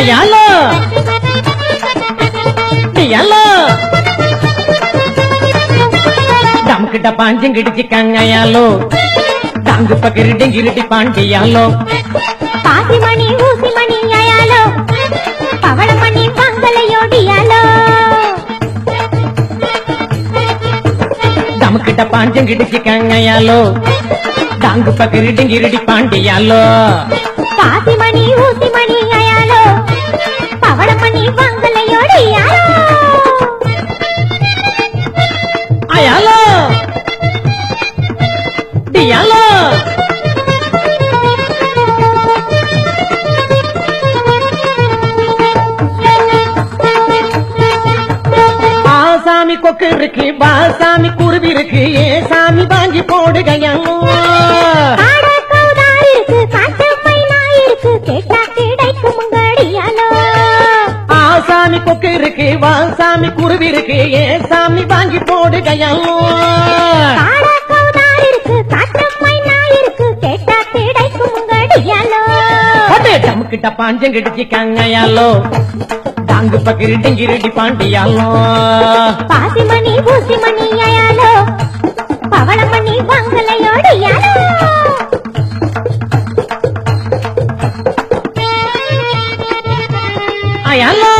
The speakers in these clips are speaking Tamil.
ஐயாலோ ஐயாலோ டம்கிட்ட பாஞ்சங்கிடிச்சிக்காங்க ஐயாலோ டாங்கு பக்கிரிட்டி கிரிட்டி பாண்டியாலோ டம்கிட்ட பாஞ்சங்கிடிச்சிக்காங்க ஐயாலோ டாங்கு பக்கிரிட்டி கிரிட்டி பாண்டியாலோ. பாசிமணி ஊசிமணி அயாலோ பவளமணி மங்களையோடியாலோ ஐயாலோ டியாலோ. ஆசாமி கொக்கு இருக்கு பாசாமி குருவி இருக்கு ஏ சாமி வாங்கி இருக்கு உங்கடியாலோ ஆசாமி கொக்கு இருக்கு வாசாமி குருவி இருக்கு ஏ சாமி வாங்கி ஒட்டே டமுக்கிட்ட பாஞ்சங்கிடிச்சிக்காங்க யாலோ டாங்கு பக்கிரிட்டி கிரிட்டி பாண்டியாலோ பாசிமணி ஊசிமணி அயாலோ. பவளமணி மங்களையோடியாலோ அயாலோ.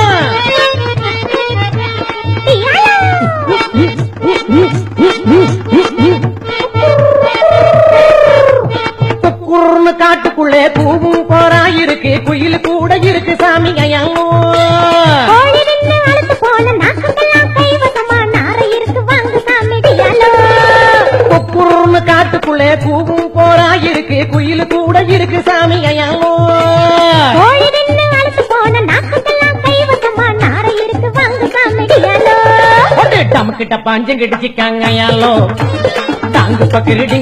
குக்குர்னு காட்டுக்குள்ளே பூவும் போரா இருக்கு. குயில் கூட இருக்கு சாமி அயாலோ இருக்கு குயில் கூட இருக்கு சாமி அயாலோ கோழி நின்னு அழுத்து போன நாக்கெல்லாம் கைவசமா நாரை இருக்கு வாங்க சாமிடியாலோ ஒட்டே டமுக்கிட்ட பாஞ்சங்கிடிச்சிக்காங்க அயாலோ டாங்கு பக்கிரிட்டி